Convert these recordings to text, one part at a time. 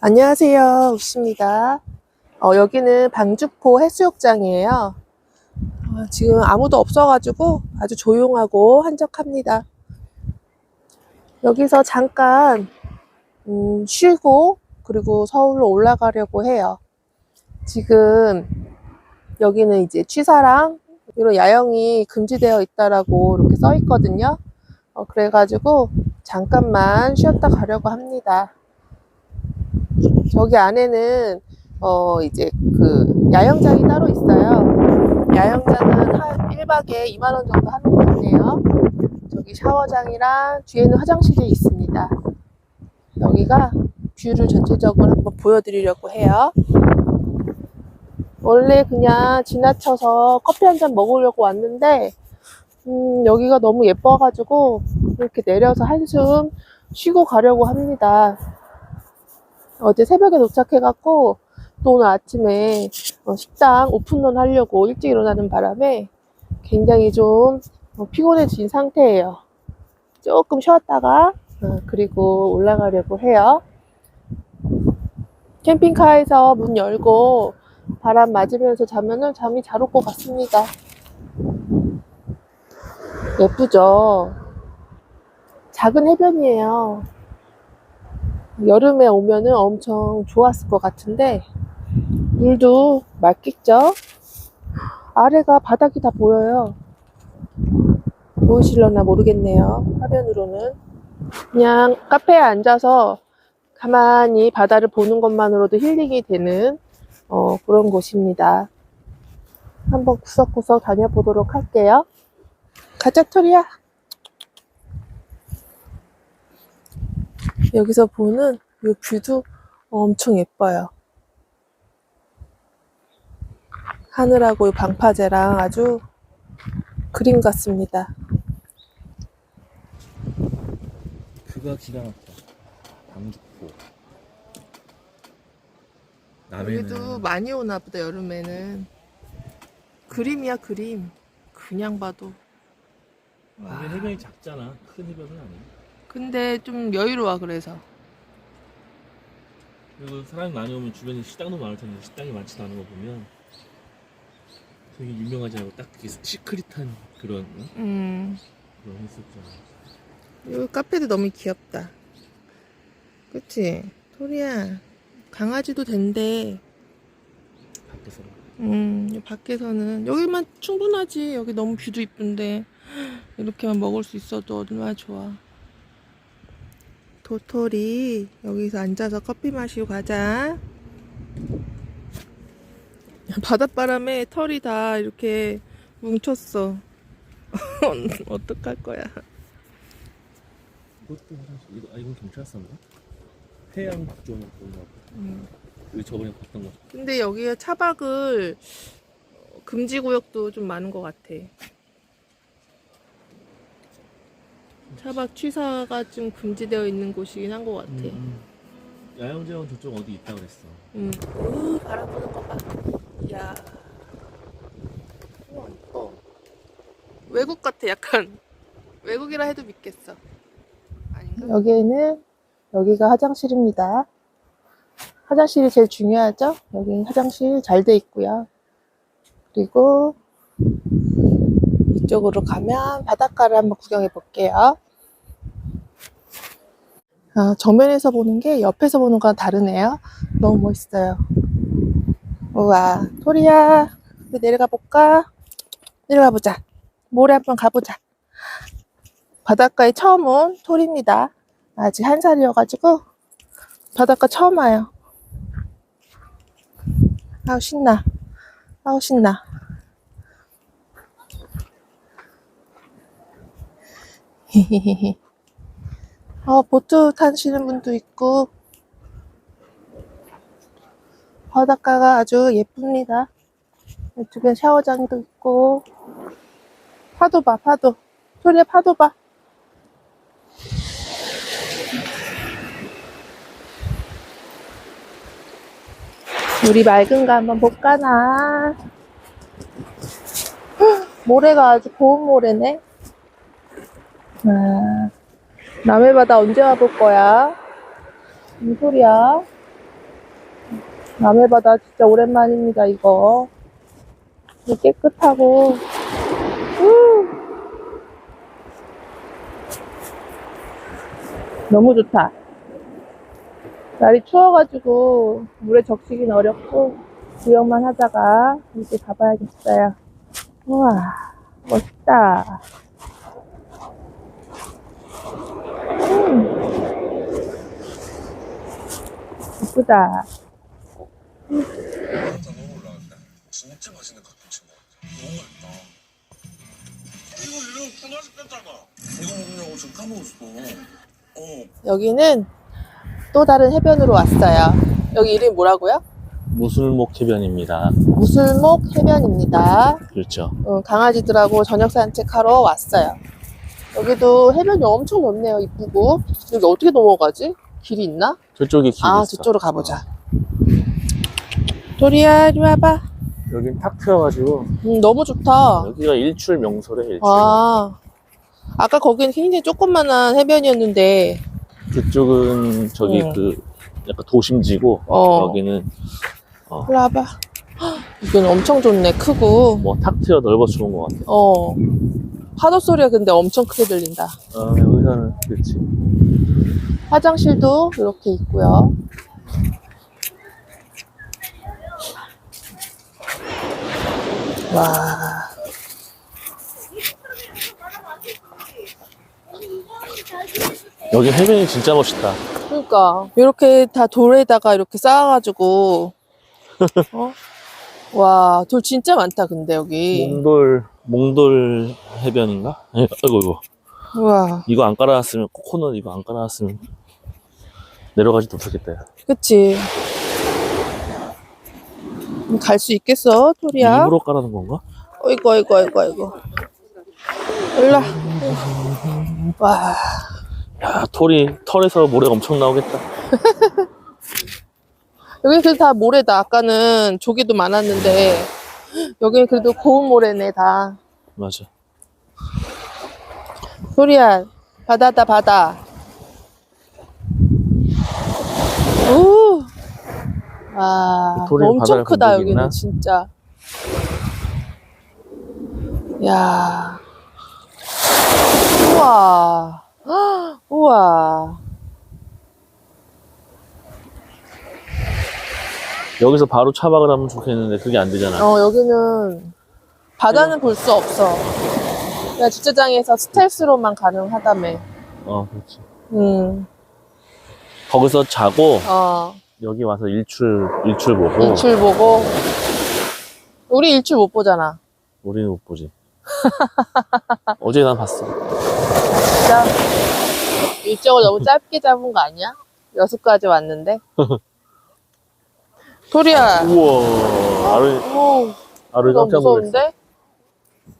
안녕하세요. 우씨입니다. 어, 여기는 방주포 해수욕장이에요. 어, 지금 아무도 없어가지고 아주 조용하고 한적합니다. 여기서 잠깐 음, 쉬고 그리고 서울로 올라가려고 해요. 지금 여기는 이제 취사랑 이런 야영이 금지되어 있다라고 이렇게 써 있거든요. 어, 그래가지고 잠깐만 쉬었다 가려고 합니다. 저기 안에는 어 이제 그 야영장이 따로 있어요. 야영장은 한 1박에 2만 원 정도 하는 것 같네요. 저기 샤워장이랑 뒤에는 화장실이 있습니다. 여기가 뷰를 전체적으로 한번 보여드리려고 해요. 원래 그냥 지나쳐서 커피 한 잔 먹으려고 왔는데 음, 여기가 너무 예뻐가지고 이렇게 내려서 한숨 쉬고 가려고 합니다. 어제 새벽에 도착해갖고 또 오늘 아침에 어, 식당 오픈런 하려고 일찍 일어나는 바람에 굉장히 좀 어, 피곤해진 상태예요. 조금 쉬었다가 어, 그리고 올라가려고 해요. 캠핑카에서 문 열고 바람 맞으면서 자면은 잠이 잘 올 것 같습니다. 예쁘죠? 작은 해변이에요. 여름에 오면은 엄청 좋았을 것 같은데 물도 맑겠죠? 아래가 바닥이 다 보여요. 보이실려나 모르겠네요. 화면으로는 그냥 카페에 앉아서 가만히 바다를 보는 것만으로도 힐링이 되는 어, 그런 곳입니다. 한번 구석구석 다녀보도록 할게요. 가자 토리야. 여기서 보는 이 뷰도 엄청 예뻐요. 하늘하고 이 방파제랑 아주 그림 같습니다. 그가 기가 막혀. 방죽포. 여기도 많이 오나 보다 여름에는. 그림이야 그림. 그냥 봐도. 와. 여기 해변이 작잖아. 큰 해변은 아니야. 근데 좀 여유로워 그래서. 그리고 사람이 많이 오면 주변에 식당도 많을 텐데 식당이 많지도 않은 거 보면 되게 유명하지 않고 딱 그게 시크릿한 그런 어? 음. 그런 해수욕장. 여기 카페도 너무 귀엽다. 그치? 토리야, 강아지도 된대. 밖에서 음, 이 밖에서는, 여기만 충분하지. 여기 너무 뷰도 이쁜데. 이렇게만 먹을 수 있어도 얼마나 좋아. 도토리, 여기서 앉아서 커피 마시고 가자. 바닷바람에 털이 다 이렇게 뭉쳤어. 어떡할 거야. 이것도 화장실 이거 아 이건 경찰서인가? 태양 좀 그런가 봐. 음. 그 저번에 봤던 거. 근데 여기가 차박을 어, 금지 구역도 좀 많은 것 같아. 차박 취사가 좀 금지되어 있는 곳이긴 한 것 같아. 음, 음. 야영장은 저쪽 어디 있다 그랬어. 음. 오, 바람 부는 거 봐. 이야. 우와, 이뻐. 외국 같아, 약간. 외국이라 해도 믿겠어. 아닌가? 여기에는, 여기가 화장실입니다. 화장실이 제일 중요하죠? 여기 화장실 잘 돼 있고요. 그리고 이쪽으로 가면 바닷가를 한번 구경해 볼게요. 아, 정면에서 보는 게 옆에서 보는 거랑 다르네요. 너무 멋있어요. 우와, 토리야, 내려가 볼까? 내려가 보자. 모래 한번 가보자. 바닷가에 처음 온 토리입니다. 아직 한 살이어가지고 바닷가 처음 와요. 아우 신나. 아우 신나. 어, 보트 타시는 분도 있고. 바닷가가 아주 예쁩니다. 이쪽에 샤워장도 있고. 파도 봐 파도. 소리에 파도 봐. 물이 맑은가 한번 볼까나? 헉, 모래가 아주 고운 모래네 아, 남해 바다 언제 와볼 거야? 무슨 소리야? 남해 바다 진짜 오랜만입니다, 이거. 깨끗하고. 우! 너무 좋다. 날이 추워가지고 물에 적시긴 어렵고 구경만 하다가 이제 가봐야겠어요. 우와, 멋있다. 음. 예쁘다. 진짜 너무 올라간다. 진짜 맛있는 갓김치 먹었다. 너무 맛있다. 이거 이거 분화식 뺐잖아. 이거 먹으려고 지금 까먹었어. 어. 여기는 또 다른 해변으로 왔어요. 여기 이름이 뭐라고요? 무술목 해변입니다. 무술목 해변입니다. 그렇죠. 어, 강아지들하고 저녁 산책하러 왔어요. 여기도 해변이 엄청 넓네요. 이쁘고. 여기 어떻게 넘어가지? 길이 있나? 저쪽에 길이 아, 있어. 저쪽으로 가보자. 도리야, 이리 와봐. 여긴 탁 트여가지고 음, 너무 좋다. 여기가 일출 명소래 일출. 아, 아까 거기는 굉장히 조그만한 해변이었는데, 그쪽은 저기 응. 그 약간 도심지고 어. 여기는 이리 와봐. 헉, 여기는 엄청 좋네. 크고. 뭐탁 트여 넓어서 좋은 것 같아. 어. 파도 소리가 근데 엄청 크게 들린다. 아, 여기서는 그렇지. 화장실도 이렇게 있고요. 와. 여기 해변이 진짜 멋있다. 그러니까 이렇게 다 돌에다가 이렇게 쌓아가지고 어? 와, 돌 진짜 많다 근데 여기. 몽돌 몽돌 해변인가? 아이고 이거 우와, 이거 안 깔아놨으면 코코넛 이거 안 깔아놨으면 내려가지도 못하겠다. 야. 그치? 갈 수 있겠어, 토리야? 일부러 깔아놓은 건가? 어이구, 어이구, 어이구, 어이구. 일라. 와, 야 털이 털에서 모래가 엄청 나오겠다. 여기 그래도 다 모래다. 아까는 조개도 많았는데, 여기는 그래도 고운 모래네, 다. 맞아. 토리야, 바다다, 바다. 오! 와, 토리는 엄청 크다, 여기는, 있나? 진짜. 야 우와. 헉, 우와. 여기서 바로 차박을 하면 좋겠는데 그게 안 되잖아. 어, 여기는 바다는 볼 수 없어. 그냥 주차장에서 스텔스로만 가능하다며. 어, 그렇지. 음, 거기서 자고 어. 여기 와서 일출 일출 보고 일출 보고. 우리 일출 못 보잖아. 우리는 못 보지. 어제 난 봤어. 진짜. 일정을 너무 짧게 잡은 거 아니야? 여수까지 왔는데. 도리야. 우와. 오, 아루 너무 깜짝 놀랐어. 무서운데?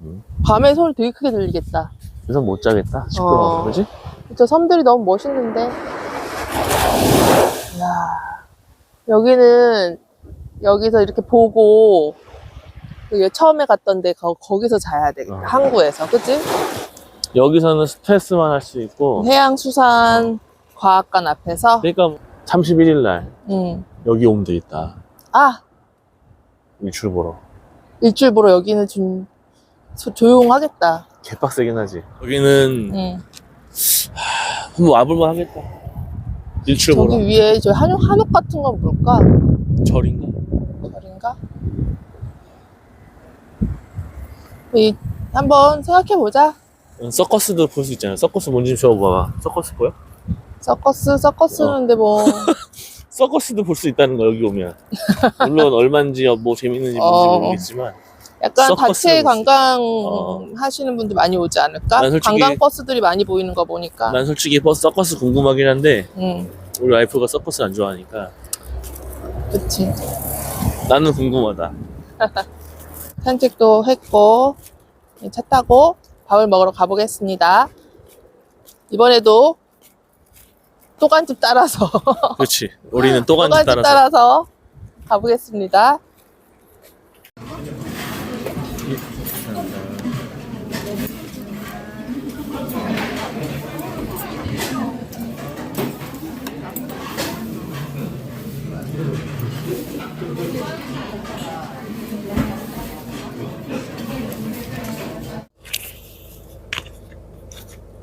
음. 밤에 소리 되게 크게 들리겠다. 그래서 못 자겠다. 시끄러워. 어. 그지? 저 섬들이 너무 멋있는데. 이야, 여기는 여기서 이렇게 보고 그 처음에 갔던 데 거, 거기서 자야 되겠다. 어. 항구에서, 그치? 여기서는 스트레스만 할 수 있고 해양수산 과학관 앞에서. 그러니까 31일 날 음. 여기 오면 되겠다. 아, 일출 보러. 일출 보러 여기는 좀 조- 조용하겠다. 개빡세긴 하지. 여기는 음. 한번 와볼만 하겠다. 일출 보러. 저기 위에 저 한옥, 한옥 같은 건 뭘까? 절인가? 절인가? 이, 한번 생각해 보자. 서커스도 볼 수 있잖아. 서커스 뭔지 좀 봐봐. 서커스 보여? 서커스, 서커스는데 뭐. 서커스도 볼 수 있다는 거 여기 오면. 물론 얼마인지 뭐 재밌는지 뭔지 어. 모르겠지만 약간 단체 관광 어. 하시는 분들 많이 오지 않을까? 난 솔직히- 관광 버스들이 많이 보이는 거 보니까. 난 솔직히 버스 서커스 궁금하긴 한데 응, 우리 와이프가 서커스 안 좋아하니까 그치. 나는 궁금하다. 산책도 했고, 차 타고 밥을 먹으러 가보겠습니다. 이번에도 또간집 따라서, 그렇지. 우리는 또간집 또간집 따라서. 따라서 가보겠습니다.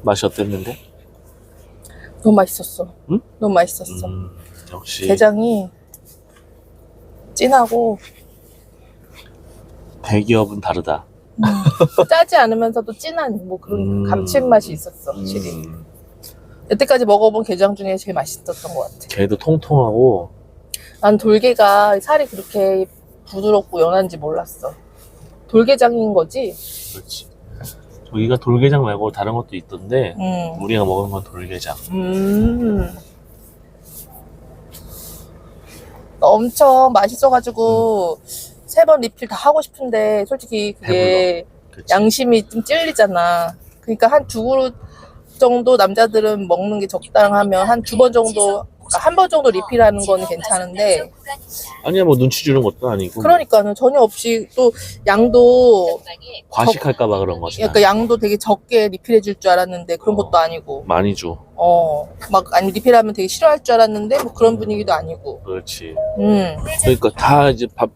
맛이 어땠는데? 너무 맛있었어. 응? 너무 맛있었어. 음, 역시 게장이 진하고 대기업은 다르다. 짜지 않으면서도 진한 뭐 그런 음. 감칠맛이 있었어, 확실히. 음, 여태까지 먹어본 게장 중에 제일 맛있었던 것 같아. 게도 통통하고 난 돌게가 살이 그렇게 부드럽고 연한지 몰랐어. 돌게장인 거지? 그렇지. 저기가 돌게장 말고 다른 것도 있던데 음. 우리가 먹은 건 돌게장. 음. 엄청 맛있어가지고 세 번 리필 다 하고 싶은데 솔직히 그게. 양심이 좀 찔리잖아. 그러니까 한 두 그릇 정도 남자들은 먹는 게 적당하면 한 두 번 정도, 한 번 정도 리필하는 거는 괜찮은데 아니야 뭐 눈치 주는 것도 아니고 그러니까는 전혀 없이 또 양도 과식할까봐 그런 거지. 그러니까 양도 되게 적게 리필해 줄 줄 알았는데 그런 것도 아니고 많이 줘. 어 막 아니 리필하면 되게 싫어할 줄 알았는데 뭐 그런 분위기도 아니고 그렇지. 음 그러니까 다 이제 밥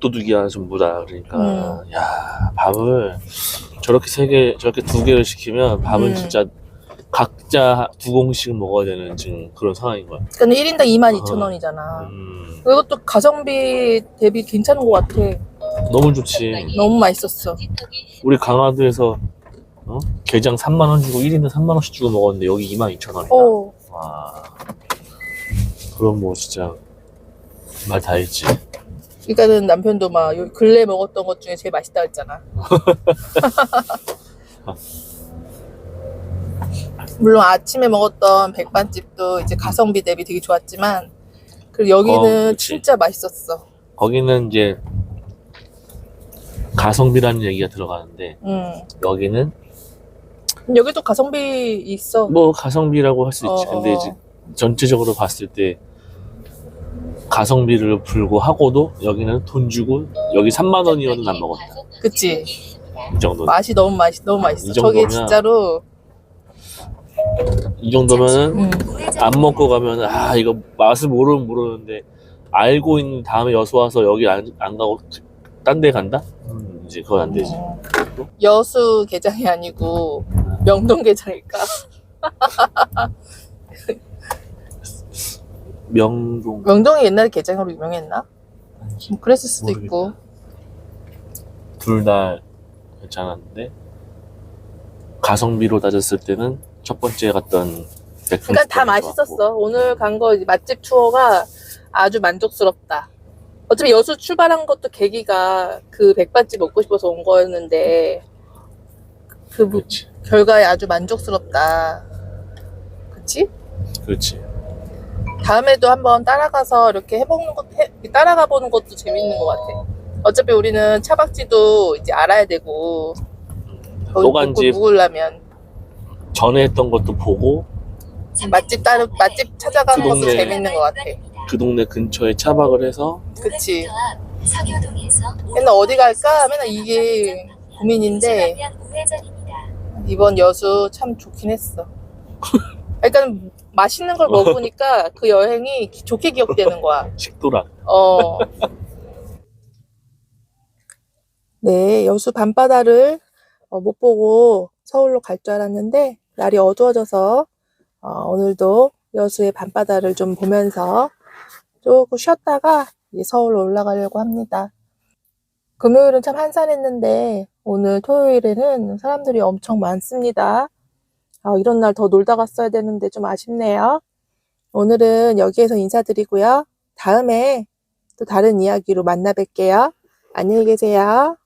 도둑이야 전부 다. 그러니까 음. 야 밥을 저렇게 세 개, 저렇게 두 개를 시키면 밥은 음. 진짜 각자 두 공씩 먹어야 되는 지금 그런 상황인 거야. 그러니까 1인당 22,000원이잖아 음, 이것도 가성비 대비 괜찮은 것 같아 너무 좋지. 너무 맛있었어 우리 강화도에서 어? 게장 3만 원 주고 1인당 3만 원씩 주고 먹었는데 여기 2만 2천 원이다. 어 와. 그럼 뭐 진짜 말 다 했지. 그러니까는 남편도 막 요 근래 먹었던 것 중에 제일 맛있다 했잖아 물론 아침에 먹었던 백반집도 이제 가성비 대비 되게 좋았지만 그리고 여기는 어. 진짜 맛있었어 거기는 이제 가성비라는 얘기가 들어가는데 음. 여기는 여기도 가성비 있어 뭐 가성비라고 할 수 있지. 어, 근데 어. 이제 전체적으로 봤을 때 가성비를 불구하고도 여기는 돈 주고 여기 3만 원이어도 난 먹었다. 그치 이 정도. 맛이 너무 맛있 너무 맛있어 이 정도면- 진짜로 이 정도면은 음. 안 먹고 가면 아 이거 맛을 모르면 모르는데 알고 있는 다음에 여수 와서 여기 안, 안 가고 딴 데 간다? 음, 이제 그건 안 되지. 음. 여수 게장이 아니고 명동 게장일까? 명동 명동이 옛날에 게장으로 유명했나? 뭐 그랬을 수도 있고. 둘 다 괜찮았는데 가성비로 따졌을 때는 첫 번째 갔던 백분 그러니까 다 맛있었어. 오늘 간 거 맛집 투어가 아주 만족스럽다. 어차피 여수 출발한 것도 계기가 그 백반집 먹고 싶어서 온 거였는데 그 무- 그렇지 결과에 아주 만족스럽다. 그치? 그렇지 다음에도 한번 따라가서 이렇게 해보는 것, 해, 따라가 보는 것도 재밌는 것 같아. 어차피 우리는 차박지도 이제 알아야 되고, 거기 노간집 묵- 묵으려면 전에 했던 것도 보고 맛집 따르 맛집 찾아가는 그 것도 동네- 재밌는 것 같아. 그 동네 근처에 차박을 해서 그치. 서교동에서 맨날 어디 갈까? 맨날 이게 고민인데 이번 여수 참 좋긴 했어. 그러니까 맛있는 걸 먹으니까 그 여행이 기- 좋게 기억되는 거야. 식도락 어. 네, 여수 밤바다를 어, 못 보고 서울로 갈 줄 알았는데 날이 어두워져서 어, 오늘도 여수의 밤바다를 좀 보면서 조금 쉬었다가 서울로 올라가려고 합니다. 금요일은 참 한산했는데 오늘 토요일에는 사람들이 엄청 많습니다. 아, 이런 날 더 놀다 갔어야 되는데 좀 아쉽네요. 오늘은 여기에서 인사드리고요. 다음에 또 다른 이야기로 만나 뵐게요. 안녕히 계세요.